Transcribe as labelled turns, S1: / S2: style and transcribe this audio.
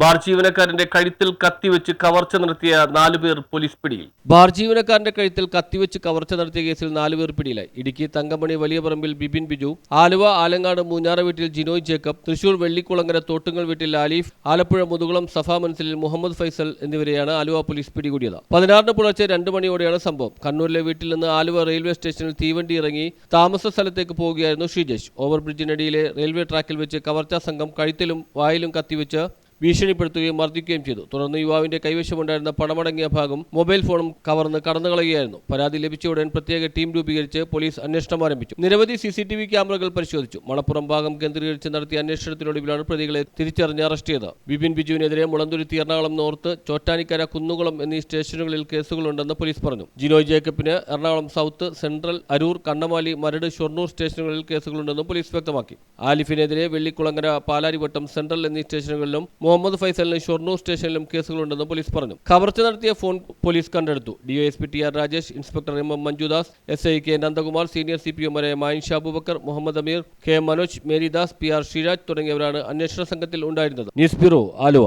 S1: bar ജീവനക്കാരന്റെ കഴുത്തിൽ കത്തിവെച്ച് കവർച്ച നടത്തിയ നാലുപേർ പോലീസ് പിടിയിൽ.
S2: ബാർ ജീവനക്കാരന്റെ കഴുത്തിൽ കത്തിവെച്ച് കവർച്ച നടത്തിയ കേസിൽ നാലുപേർ പിടിയിലായി. ഇടുക്കി തങ്കമണി വലിയ പറമ്പിൽ ബിബിൻ ബിജു ആലുവ ആലങ്ങാട് മൂഞ്ഞാറ വീട്ടിൽ ജിനോയ് ജേക്കബ് തൃശൂർ വെള്ളിക്കുളങ്ങര തോട്ടുങ്ങൽ വീട്ടിൽ ആലിഫ് ആലപ്പുഴ മുതുകുളം സഫ മൻസിലിൽ മുഹമ്മദ് ഫൈസൽ എന്നിവരെയാണ് ആലുവ പോലീസ് പിടികൂടിയത്. പതിനാറിന് പുലർച്ചെ രണ്ട് മണിയോടെയാണ് സംഭവം. കണ്ണൂരിലെ വീട്ടിൽ നിന്ന് ആലുവ റെയിൽവേ സ്റ്റേഷനിൽ തീവണ്ടി ഇറങ്ങി താമസ സ്ഥലത്തേക്ക് പോവുകയായിരുന്നു ഷീജേഷ് ഓവർബ്രിഡ്ജിനടിയിലെ റെയിൽവേ ട്രാക്കിൽ വെച്ച് കവർച്ചാ സംഘം കഴുത്തിലും വായിലും കത്തിവെച്ച് ഭീഷണിപ്പെടുത്തുകയും മർദ്ദിക്കുകയും ചെയ്തു. തുടർന്ന് യുവാവിന്റെ കൈവശമുണ്ടായിരുന്ന പണമടങ്ങിയ ഭാഗം മൊബൈൽ ഫോണും കവർന്ന് കടന്നുകളയുകയായിരുന്നു. പരാതി ലഭിച്ച ഉടൻ പ്രത്യേക ടീം രൂപീകരിച്ച് പോലീസ് അന്വേഷണം ആരംഭിച്ചു. നിരവധി സി സി ടി വി ക്യാമറകൾ പരിശോധിച്ചു. മണപ്പുറം ഭാഗം കേന്ദ്രീകരിച്ച് നടത്തിയ അന്വേഷണത്തിനൊടുവിലാണ് പ്രതികളെ തിരിച്ചറിഞ്ഞ് അറസ്റ്റ് ചെയ്തത്. ബിപിൻ ബിജുവിനെതിരെ മുളന്തുരുത്തി എറണാകുളം നോർത്ത് ചോറ്റാനിക്കര കുന്നുകുളം എന്നീ സ്റ്റേഷനുകളിൽ കേസുകളുണ്ടെന്ന് പോലീസ് പറഞ്ഞു. ജിനോയ് ജേക്കബിന് എറണാകുളം സൗത്ത് സെൻട്രൽ അരൂർ കണ്ണമാലി മരട് ഷൊർണൂർ സ്റ്റേഷനുകളിൽ കേസുകളുണ്ടെന്നും പോലീസ് വ്യക്തമാക്കി. ആലിഫിനെതിരെ വെള്ളിക്കുളങ്ങര പാലാരിവട്ടം സെൻട്രൽ എന്നീ സ്റ്റേഷനുകളിലും മുഹമ്മദ് ഫൈസലിന് ഷൊർണൂർ സ്റ്റേഷനിലും കേസുകളുണ്ടെന്നും പോലീസ് പറഞ്ഞു. കവർച്ച നടത്തിയ ഫോൺ പോലീസ് കണ്ടെടുത്തു. DYSP T R Rajesh inspector M M Manjudas S I K Nandakumar senior C P ഒമാരായ Mayin Shabubakkar Muhammad Ameer K Manoj Merydas P R Shiraj തുടങ്ങിയവരാണ് അന്വേഷണ സംഘത്തിൽ ഉണ്ടായിരുന്നത്. News bureau Aluva.